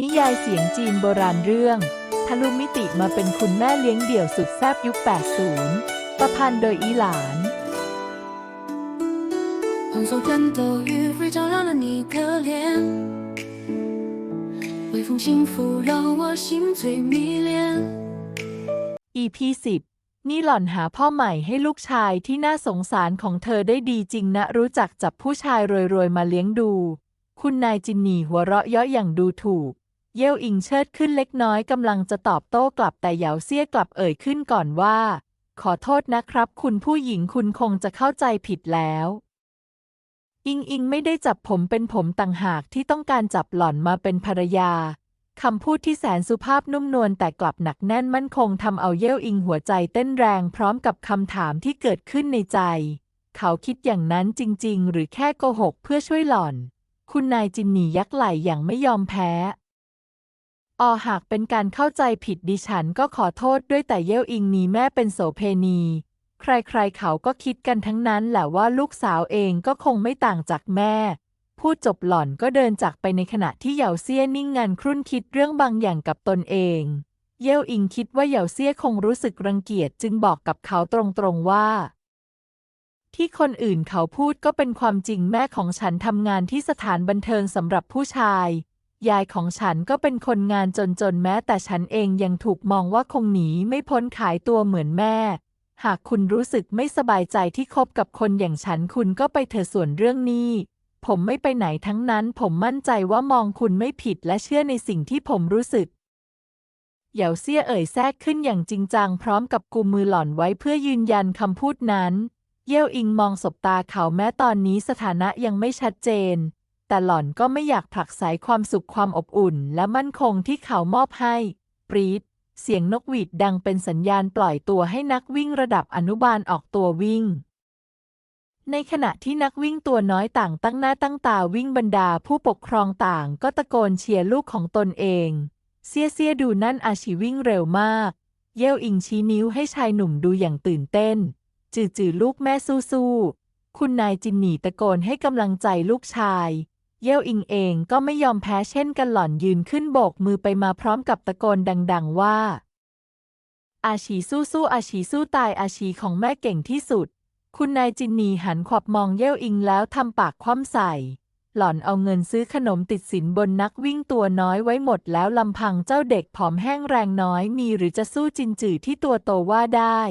นิยายเสียงจีนโบราณเรื่องทะลุมิติมาเป็นคุณแม่เลี้ยงเดี่ยวสุดแซ่บยุค 80 ประพันธ์โดยอีหลาน 换所战斗与日照亮了你的脸，微风轻拂让我心醉迷恋。 EP 10 นี่หล่อนหาพ่อใหม่ให้ลูกชายที่น่าสงสารของเธอได้ดีจริงนะ รู้จักจับผู้ชายรวยๆมาเลี้ยงดู คุณนายจินนี่หัวเราะเยาะอย่างดูถูก เย่วอิงเชิดขึ้นเล็กน้อยกำลังจะตอบโต้กลับแต่เหยาเซี่ยกลับเอ่ยขึ้นก่อนว่า ขอโทษนะครับ คุณผู้หญิงคุณคงจะเข้าใจผิดแล้ว อิงอิงไม่ได้จับผมเป็นผมต่างหากที่ต้องการจับหล่อนมาเป็นภรรยาคำพูดที่แสนสุภาพนุ่มนวลแต่กลับหนักแน่นมั่นคงทำเอาเย่วอิงหัวใจเต้นแรงพร้อมกับคำถามที่เกิดขึ้นในใจ เขาคิดอย่างนั้นจริง ๆ หรือแค่โกหกเพื่อช่วยหล่อน คุณนายจินหนียักไหลอย่างไม่ยอมแพ้ ออหากเป็นการเข้าใจผิดดิฉันก็ขอโทษด้วยแต่เย่ยวอิงมีแม่เป็นโสเพณี ใครๆเขาก็คิดกันทั้งนั้นแหละว่าลูกสาวเองก็คงไม่ต่างจากแม่ พูดจบหล่อนก็เดินจากไปในขณะที่เหยาเซี่ยนิ่งงันครุ่นคิดเรื่องบางอย่างกับตนเอง เย่ยวอิงคิดว่าเหยาเซี่ยคงรู้สึกรังเกียจจึงบอกกับเขาตรงๆว่า ที่คนอื่นเขาพูดก็เป็นความจริงแม่ของฉันทำงานที่สถานบันเทิงสำหรับผู้ชาย ยายของฉันก็เป็นคนงานจนๆ แม้แต่ฉันเองยังถูกมองว่าคงหนีไม่พ้นขายตัวเหมือนแม่ หากคุณรู้สึกไม่สบายใจที่คบกับคนอย่างฉันคุณก็ไปเถอะส่วนเรื่องนี้ ผมไม่ไปไหนทั้งนั้น ผมมั่นใจว่ามองคุณไม่ผิดและเชื่อในสิ่งที่ผมรู้สึกเหยาเซี่ยเอ่ยแทรกขึ้นอย่างจริงจังพร้อมกับกุมมือหล่อนไว้เพื่อยืนยันคำพูดนั้น เย่ยวอิงมองสบตาเขาแม้ตอนนี้สถานะยังไม่ชัดเจน แต่หล่อนก็ไม่อยากผลักไสความสุขความอบอุ่น และมั่นคงที่เขามอบให้ ปรีด เสียงนกหวีดดังเป็นสัญญาณปล่อยตัวให้นักวิ่งระดับอนุบาลออกตัววิ่ง ในขณะที่นักวิ่งตัวน้อยต่างตั้งหน้าตั้งตาวิ่งบรรดาผู้ปกครองต่างก็ตะโกนเชียร์ลูกของตนเอง เสียเสียดูนั่นอาชีวิ่งเร็วมาก เย่วอิงชี้นิ้วให้ชายหนุ่มดูอย่างตื่นเต้น จือจือลูกแม่สู้ๆคุณนายจินหนีตะโกนให้กำลังใจลูกชาย เย่ยวอิงเองก็ไม่ยอมแพ้เช่นกันหล่อนยืนขึ้นโบกมือไปมาพร้อมกับตะโกนดัง ๆ ว่า อาชีสู้สู้อาชีสู้ตายอาชีของแม่เก่งที่สุด คุณนายจินนีหันขวับมองเย่ยวอิงแล้วทำปากคว่ำใส่ หล่อนเอาเงินซื้อขนมติดสินบนนักวิ่งตัวน้อยไว้หมดแล้วลำพังเจ้าเด็กผอมแห้งแรงน้อยมีหรือจะสู้จินจือที่ตัวโตว่าได้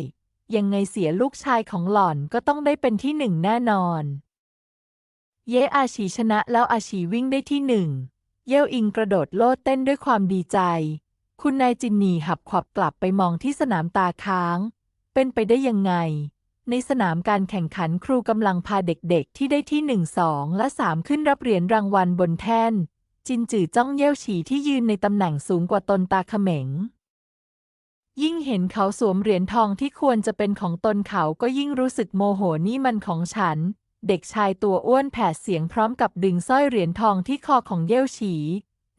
ยังไงเสียลูกชายของหล่อนก็ต้องได้เป็นที่หนึ่งแน่นอน เย่อาชีชนะแล้วอาชีวิ่งได้ที่หนึ่ง เย่ยวอิงกระโดดโลดเต้นด้วยความดีใจ คุณนายจินนีหับขวับกลับไปมองที่สนามตาค้าง เป็นไปได้ยังไง ในสนามการแข่งขันครูกำลังพาเด็กๆ ที่ได้ที่หนึ่งสองและสามขึ้นรับเหรียญรางวัลบนแท่น จินจือจ้องเย่ฉีที่ยืนในตำแหน่งสูงกว่าตนตาเขม็งยิ่งเห็นเขาสวมเหรียญทองที่ควรจะเป็นของตนเขาก็ยิ่งรู้สึกโมโหนี่มันของฉัน เด็กชายตัวอ้วนแผดเสียงพร้อมกับดึงสร้อยเหรียญทองที่คอของเย่วฉี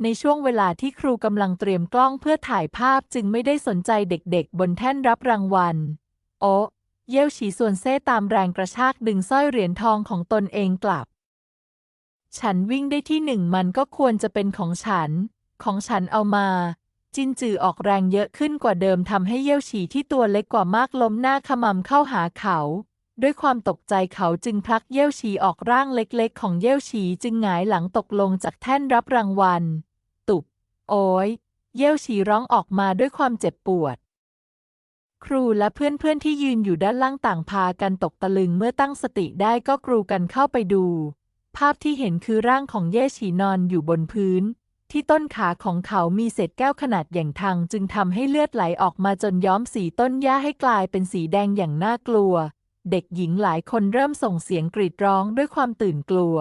ในช่วงเวลาที่ครูกำลังเตรียมกล้องเพื่อถ่ายภาพจึงไม่ได้สนใจเด็กๆ บนแท่นรับรางวัล โอะเย่วฉีส่วนเซ่ตามแรงกระชากดึงสร้อยเหรียญทองของตนเองกลับ ฉันวิ่งได้ที่หนึ่งมันก็ควรจะเป็นของฉัน ของฉันเอามา จินจือออกแรงเยอะขึ้นกว่าเดิมทำให้เย่วฉีที่ตัวเล็กกว่ามากล้มหน้าขมำเข้าหาเขา ด้วยความตกใจเขาจึงพลักเย่ยวฉีออกร่างเล็กๆ ของเย่ยวฉีจึงหงายหลังตกลงจากแท่นรับรางวัล ตุบ โอยเย่ยวฉีร้องออกมาด้วยความเจ็บปวด ครูและเพื่อนๆที่ยืนอยู่ด้านล่างต่างพากันตกตะลึงเมื่อตั้งสติได้ก็กรูกันเข้าไปดู ภาพที่เห็นคือร่างของเย่ฉีนอนอยู่บนพื้น ที่ต้นขาของเขามีเศษแก้วขนาดใหญ่ทางจึงทำให้เลือดไหลออกมาจนย้อมสีต้นหญ้าให้กลายเป็นสีแดงอย่างน่ากลัว เด็กหญิงหลายคนเริ่มส่งเสียงกรีดร้องด้วยความตื่นกลัว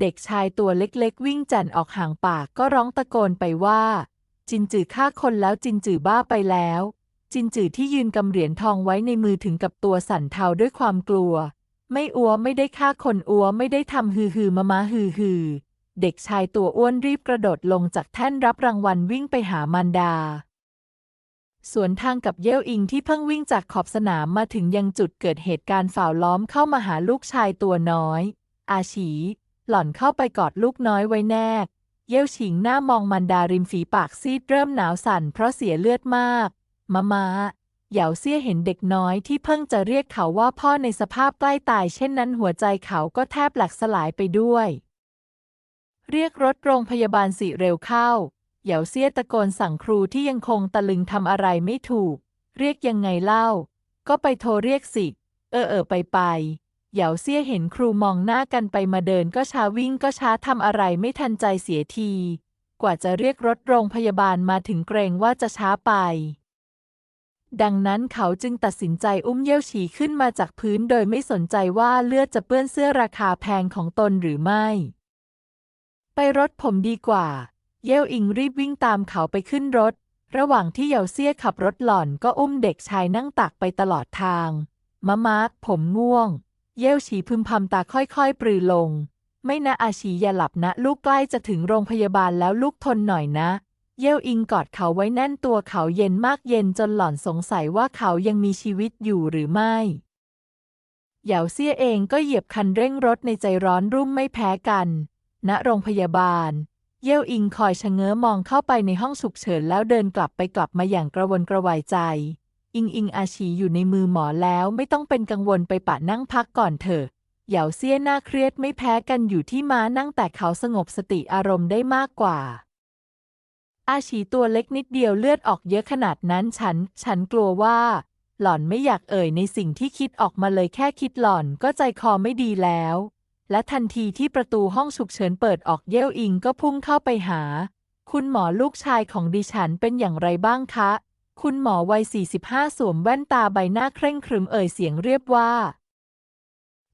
เด็กชายตัวเล็กๆ วิ่งจันออกห่างปากก็ร้องตะโกนไปว่า จินจือฆ่าคนแล้วจินจือบ้าไปแล้ว จินจือที่ยืนกำเหรียญทองไว้ในมือถึงกับตัวสั่นเทาด้วยความกลัว ไม่อัวไม่ได้ฆ่าคนอัวไม่ได้ทำฮือฮือมามาฮือฮือเด็กชายตัวอ้วนรีบกระโดดลงจากแท่นรับรางวัลวิ่งไปหามารดา สวนทางกับเย่ยวอิงที่เพิ่งวิ่งจากขอบสนามมาถึงยังจุดเกิดเหตุการณ์ฝ่าวล้อมเข้ามาหาลูกชายตัวน้อย อาฉี หล่อนเข้าไปกอดลูกน้อยไว้แนบเย่ยวฉิงหน้ามองมันดาริมฝีปากซีดเริ่มหนาวสั่นเพราะเสียเลือดมากมามาเหยาเซี่ยเห็นเด็กน้อยที่เพิ่งจะเรียกเขาว่าพ่อในสภาพใกล้ตายเช่นนั้นหัวใจเขาก็แทบแหลกสลายไปด้วย เรียกรถโรงพยาบาลสิเร็วเข้า เหยาเซียตะโกนสั่งครูที่ยังคงตะลึงทำอะไรไม่ถูก เรียกยังไงเล่า ก็ไปโทรเรียกสิ เออเออไปไปเหยาเซียเห็นครูมองหน้ากันไปมาเดินก็ช้าวิ่งก็ช้าทำอะไรไม่ทันใจเสียที กว่าจะเรียกรถโรงพยาบาลมาถึงเกรงว่าจะช้าไป ดังนั้นเขาจึงตัดสินใจอุ้มเย่ยวฉีขึ้นมาจากพื้นโดยไม่สนใจว่าเลือดจะเปื้อนเสื้อราคาแพงของตนหรือไม่ ไปรถผมดีกว่า เย่วอิงรีบวิ่งตามเขาไปขึ้นรถ ระหว่างที่เหยาเซี่ยขับรถหล่อนก็อุ้มเด็กชายนั่งตักไปตลอดทางมะมาร์กผมง่วง เย่วฉีพึมพำตาค่อยๆ ปรือลง ไม่นะอาชีอย่าหลับนะ ลูกใกล้จะถึงโรงพยาบาลแล้วลูกทนหน่อยนะ เย่วอิงกอดเขาไว้แน่นตัวเขาเย็นมากเย็นจนหล่อนสงสัยว่าเขายังมีชีวิตอยู่หรือไม่เหยาเซี่ยเองก็เหยียบคันเร่งรถในใจร้อนรุ่มไม่แพ้กัน ณโรงพยาบาล เย่ยวอิงคอยชะเง้อมองเข้าไปในห้องฉุกเฉินแล้วเดินกลับไปกลับมาอย่างกระวนกระวายใจ อิงอิงอาชีอยู่ในมือหมอแล้วไม่ต้องเป็นกังวลไปปะนั่งพักก่อนเถอะเหยาเซี่ยหน้าเครียดไม่แพ้กันอยู่ที่ม้านั่งแต่เขาสงบสติอารมณ์ได้มากกว่า อาชีตัวเล็กนิดเดียวเลือดออกเยอะขนาดนั้นฉัน ฉันกลัวว่า หล่อนไม่อยากเอ่ยในสิ่งที่คิดออกมาเลยแค่คิดหล่อนก็ใจคอไม่ดีแล้ว และทันทีที่ประตูห้องฉุกเฉินเปิดออกเย่วอิงก็พุ่งเข้าไปหา คุณหมอลูกชายของดิฉันเป็นอย่างไรบ้างคะ คุณหมอวัย 45 สวมแว่นตาใบหน้าเคร่งครึมเอ่ยเสียงเรียบว่า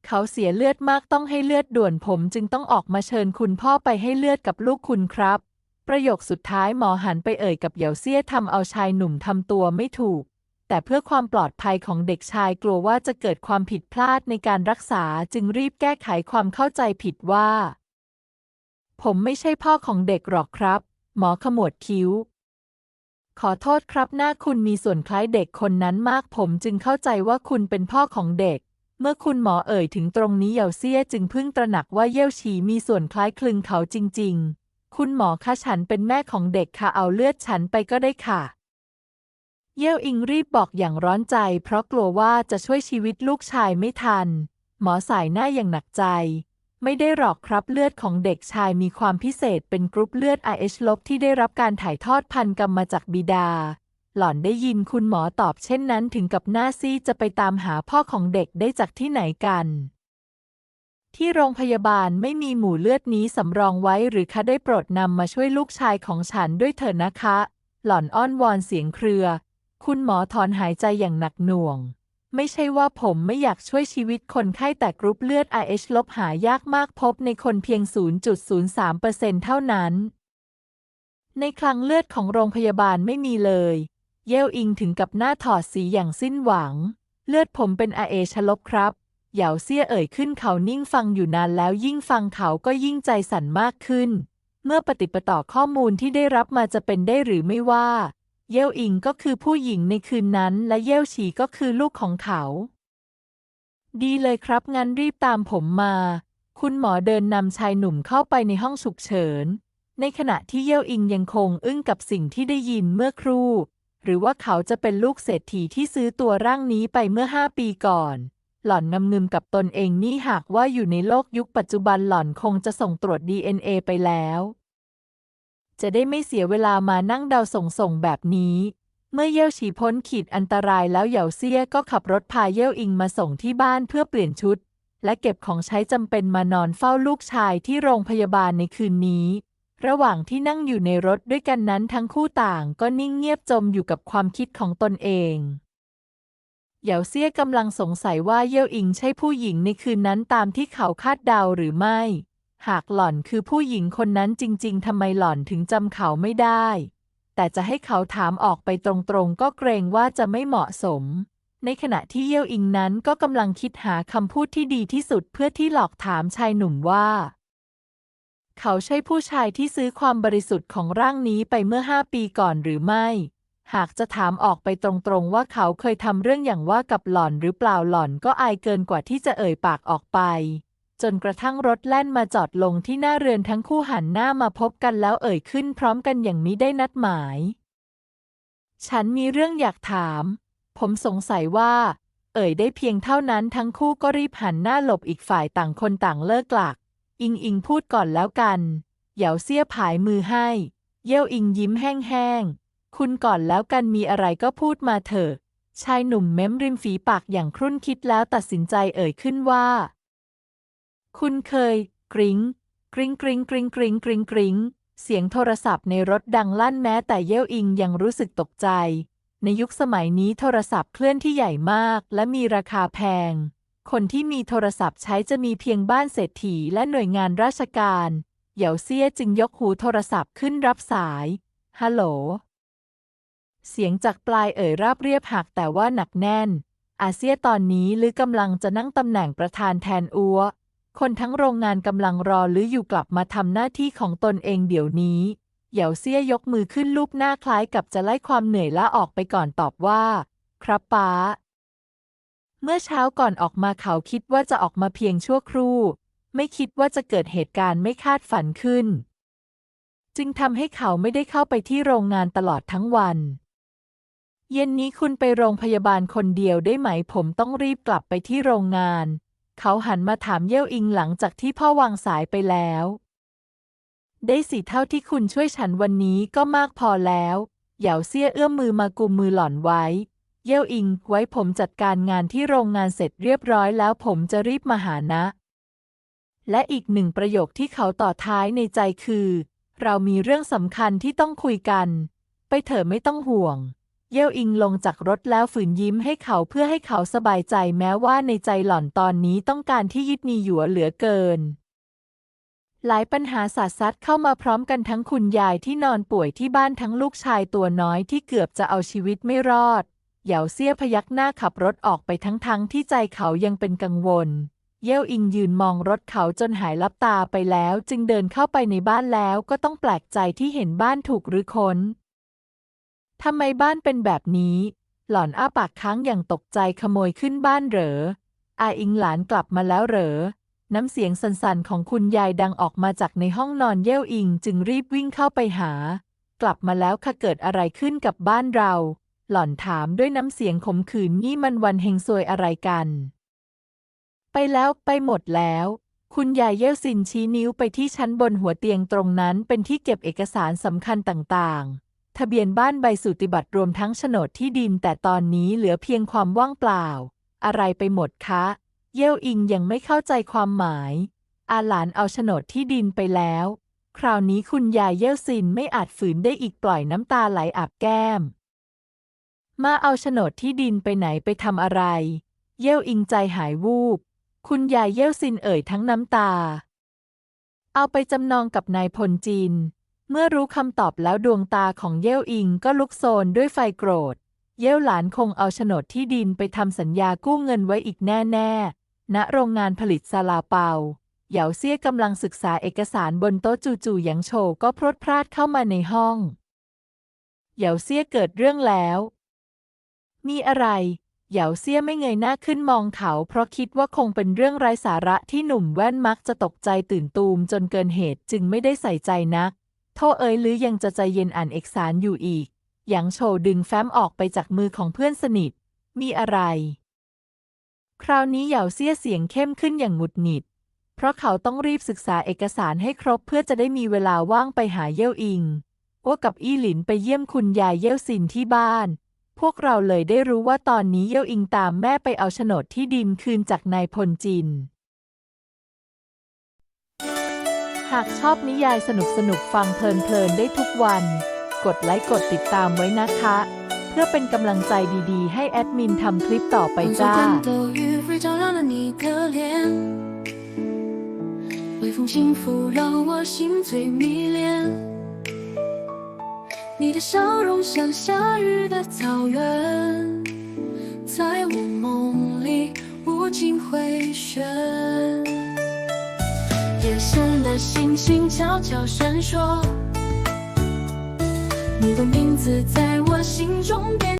เขาเสียเลือดมากต้องให้เลือดด่วนผมจึงต้องออกมาเชิญคุณพ่อไปให้เลือดกับลูกคุณครับ ประโยคสุดท้ายหมอหันไปเอ่ยกับเหยาเซี่ยทำเอาชายหนุ่มทำตัวไม่ถูก แต่เพื่อความปลอดภัยของเด็กชายกลัวว่าจะเกิดความผิดพลาดในการรักษาจึงรีบแก้ไขความเข้าใจผิดว่า ผมไม่ใช่พ่อของเด็กหรอกครับ หมอขมวดคิ้ว ขอโทษครับหน้าคุณมีส่วนคล้ายเด็กคนนั้นมากผมจึงเข้าใจว่าคุณเป็นพ่อของเด็ก เมื่อคุณหมอเอ่ยถึงตรงนี้เหยาเซียจึงเพิ่งตระหนักว่าเย่ยวฉีมีส่วนคล้ายคลึงเขาจริง ๆ คุณหมอคะฉันเป็นแม่ของเด็กค่ะเอาเลือดฉันไปก็ได้ค่ะ เย่ยวอิงรีบบอกอย่างร้อนใจ เพราะกลัวว่าจะช่วยชีวิตลูกชายไม่ทัน หมอสายหน้าอย่างหนักใจ ไม่ได้หรอกครับเลือดของเด็กชายมีความพิเศษเป็นกรุ๊ปเลือด RH ลบที่ได้รับการถ่ายทอดพันธุ์กรรมมาจากบิดา หล่อนได้ยินคุณหมอตอบเช่นนั้นถึงกับหน้าซีจะไปตามหาพ่อของเด็กได้จากที่ไหนกัน ที่โรงพยาบาลไม่มีหมู่เลือดนี้สำรองไว้หรือคะได้โปรดนำมาช่วยลูกชายของฉันด้วยเถอะนะคะ หล่อนอ้อนวอนเสียงเครือ คุณหมอถอนหายใจอย่างหนักหน่วง ไม่ใช่ว่าผมไม่อยากช่วยชีวิตคนไข้แต่กรุ๊ปเลือด RH ลบหายากมากพบในคนเพียง 0.03%เท่านั้น ในคลังเลือดของโรงพยาบาลไม่มีเลย เย่ยวอิงถึงกับหน้าถอดสีอย่างสิ้นหวัง เลือดผมเป็น RH ลบครับเหยาเซี่ยเอ่ยขึ้นเขานิ่งฟังอยู่นานแล้วยิ่งฟังเขาก็ยิ่งใจสั่นมากขึ้น เมื่อปฏิปต่อข้อมูลที่ได้รับมาจะเป็นได้หรือไม่ว่า เย่ยวอิงก็คือผู้หญิงในคืนนั้น และเย่ยวฉีก็คือลูกของเขา ดีเลยครับ งั้นรีบตามผมมา คุณหมอเดินนำชายหนุ่มเข้าไปในห้องฉุกเฉิน ในขณะที่เย่ยวอิงยังคงอึ้งกับสิ่งที่ได้ยินเมื่อครู่ หรือว่าเขาจะเป็นลูกเศรษฐีที่ซื้อตัวร่างนี้ไปเมื่อห้าปีก่อน หล่อนงำงึมกับตนเองนี่หากว่าอยู่ในโลกยุคปัจจุบันหล่อนคงจะส่งตรวจ DNA ไปแล้ว จะได้ไม่เสียเวลามานั่งเดาส่งๆแบบนี้ เมื่อเย่ยวฉีพ้นขีดอันตรายแล้วเหยาเซี่ยก็ขับรถพาเย่ยวอิงมาส่งที่บ้านเพื่อเปลี่ยนชุด และเก็บของใช้จำเป็นมานอนเฝ้าลูกชายที่โรงพยาบาลในคืนนี้ ระหว่างที่นั่งอยู่ในรถด้วยกันนั้นทั้งคู่ต่างก็นิ่งเงียบจมอยู่กับความคิดของตนเองเหยาเซี่ยกำลังสงสัยว่าเย่ยวอิงใช่ผู้หญิงในคืนนั้นตามที่เขาคาดเดาหรือไม่ หากหล่อนคือผู้หญิงคนนั้นจริง ๆ ทำไมหล่อนถึงจำเขาไม่ได้ แต่จะให้เขาถามออกไปตรงๆ ก็เกรงว่าจะไม่เหมาะสม ในขณะที่เย่ยวอิงนั้นก็กำลังคิดหาคำพูดที่ดีที่สุดเพื่อที่หลอกถามชายหนุ่มว่า เขาใช่ผู้ชายที่ซื้อความบริสุทธิ์ของร่างนี้ไปเมื่อห้าปีก่อนหรือไม่ หากจะถามออกไปตรงๆ ว่าเขาเคยทำเรื่องอย่างว่ากับหล่อนหรือเปล่าหล่อนก็อายเกินกว่าที่จะเอ่ยปากออกไป จนกระทั่งรถแล่นมาจอดลงที่หน้าเรือนทั้งคู่หันหน้ามาพบกันแล้วเอ่ยขึ้นพร้อมกันอย่างมิได้นัดหมาย ฉันมีเรื่องอยากถาม ผมสงสัยว่า เอ่ยได้เพียงเท่านั้นทั้งคู่ก็รีบหันหน้าหลบอีกฝ่ายต่างคนต่างเลิกกลัก อิงอิงพูดก่อนแล้วกันเหยาเสี้ยผายมือให้ เย่ยวอิงยิ้มแห้งๆ คุณก่อนแล้วกันมีอะไรก็พูดมาเถอะ ชายหนุ่มเม้มริมฝีปากอย่างครุ่นคิดแล้วตัดสินใจเอ่ยขึ้นว่า คุณเคย กริง้งกริ้งกริ้งกริ้งกริ้งกริ้งกริ้งเสียงโทรศัพท์ในรถดังลั่นแม้แต่เย่วอิงยังรู้สึกตกใจ ในยุคสมัยนี้โทรศัพท์เคลื่อนที่ใหญ่มากและมีราคาแพง คนที่มีโทรศัพท์ใช้จะมีเพียงบ้านเศรษฐีและหน่วยงานราชการ เหยาเซี่ยจึงยกหูโทรศัพท์ขึ้นรับสาย ฮัลโหล เสียงจากปลายเอ่ยราบเรียบหักแต่ว่าหนักแน่น อาเซียตอนนี้หรือกำลังจะนั่งตำแหน่งประธานแทนอัว คนทั้งโรงงานกำลังรอหรืออยู่กลับมาทำหน้าที่ของตนเองเดี๋ยวนี้เหยาเซี่ยยกมือขึ้นลูบหน้าคล้ายกับจะไล่ความเหนื่อยล้าออกไปก่อนตอบว่า ครับป้า เมื่อเช้าก่อนออกมาเขาคิดว่าจะออกมาเพียงชั่วครู่ ไม่คิดว่าจะเกิดเหตุการณ์ไม่คาดฝันขึ้น จึงทำให้เขาไม่ได้เข้าไปที่โรงงานตลอดทั้งวัน เย็นนี้คุณไปโรงพยาบาลคนเดียวได้ไหมผมต้องรีบกลับไปที่โรงงาน เขาหันมาถามเย่ยวอิงหลังจากที่พ่อวางสายไปแล้ว ได้สิเท่าที่คุณช่วยฉันวันนี้ก็มากพอแล้วเหยาเซี่ยเอื้อมมือมากุมมือหล่อนไว้ เย่ยวอิงไว้ผมจัดการงานที่โรงงานเสร็จเรียบร้อยแล้วผมจะรีบมาหานะ และอีกหนึ่งประโยคที่เขาต่อท้ายในใจคือ เรามีเรื่องสำคัญที่ต้องคุยกัน ไปเถอะไม่ต้องห่วง เย่วอิงลงจากรถแล้วฝืนยิ้มให้เขาเพื่อให้เขาสบายใจแม้ว่าในใจหล่อนตอนนี้ต้องการที่ยึดมีหยัวเหลือเกิน หลายปัญหาสาดซัดเข้ามาพร้อมกันทั้งคุณยายที่นอนป่วยที่บ้านทั้งลูกชายตัวน้อยที่เกือบจะเอาชีวิตไม่รอด เหยาเซียพยักหน้าขับรถออกไปทั้งๆทที่ใจเขายังเป็นกังวล เย่วอิงยืนมองรถเขาจนหายลับตาไปแล้ว จึงเดินเข้าไปในบ้านแล้วก็ต้องแปลกใจที่เห็นบ้านถูกรื้อค้น ทำไมบ้านเป็นแบบนี้ หล่อนอ้าปากค้างอย่างตกใจขโมยขึ้นบ้านเหรอ อาอิงหลานกลับมาแล้วเหรอ น้ำเสียงสั่นๆของคุณยายดังออกมาจากในห้องนอนเย่ยวอิงจึงรีบวิ่งเข้าไปหา กลับมาแล้วค่ะเกิดอะไรขึ้นกับบ้านเรา หล่อนถามด้วยน้ำเสียงขมขื่นนี่มันวันเฮงซวยอะไรกัน ไปแล้วไปหมดแล้วคุณยายเย่ยซินชี้นิ้วไปที่ชั้นบนหัวเตียงตรงนั้นเป็นที่เก็บเอกสารสำคัญต่างๆ ทะเบียนบ้านใบสุติบัตรรวมทั้งโฉนดที่ดิน แต่ตอนนี้เหลือเพียงความว่างเปล่า อะไรไปหมดคะ เย่วอิงยังไม่เข้าใจความหมาย อาหลานเอาโฉนดที่ดินไปแล้ว คราวนี้คุณยายเย่วซินไม่อาจฝืนได้อีกปล่อยน้ำตาไหลอาบแก้ม มาเอาโฉนดที่ดินไปไหนไปทำอะไร เย่วอิงใจหายวูบ คุณยายเย่วซินเอ่ยทั้งน้ำตา เอาไปจำนองกับนายพลจีน เมื่อรู้คำตอบแล้วดวงตาของเย่ยวอิงก็ลุกโซนด้วยไฟโกรธ เย่วหลานคงเอาโฉนดที่ดินไปทำสัญญากู้เงินไว้อีกแน่ๆณโรงงานผลิตซาลาเปา เหยาเซี่ยกำลังศึกษาเอกสารบนโต๊ะจู่ๆหยางโฉก็พรวดพลาดเข้ามาในห้อง เหยาเซี่ยเกิดเรื่องแล้ว มีอะไร เหยาเซี่ยไม่เงยหน้าขึ้นมองเขา เพราะคิดว่าคงเป็นเรื่องไร้สาระที่หนุ่มแว่นมักจะตกใจตื่นตูมจนเกินเหตุจึงไม่ได้ใส่ใจนัก โทษเอ๋ยหรือยังจะใจเย็นอ่านเอกสารอยู่อีก หยางโฉดึงแฟ้มออกไปจากมือของเพื่อนสนิท มีอะไร คราวนี้เหยาเซี่ยเสียงเข้มขึ้นอย่างหงุดหงิด เพราะเขาต้องรีบศึกษาเอกสารให้ครบเพื่อจะได้มีเวลาว่างไปหาเย่ยวอิงอ้วกับอี้หลินไปเยี่ยมคุณยายเย่ยวซินที่บ้าน พวกเราเลยได้รู้ว่าตอนนี้เย่ยวอิงตามแม่ไปเอาโฉนดที่ดินคืนจากนายพลจิน หากชอบนิยายสนุกสนุกๆฟังเพลินๆได้ทุกวัน กดไลค์กดติดตามไว้นะคะ เพื่อเป็นกำลังใจดีๆ ให้แอดมินทำคลิปต่อไป 梦中 จ้า 看斗鱼会照亮了你的脸，微风轻拂让我心醉迷恋。你的笑容像夏日的草原，在我梦里无尽回旋。 夜深了星星悄悄闪烁，你的名字在我心中变。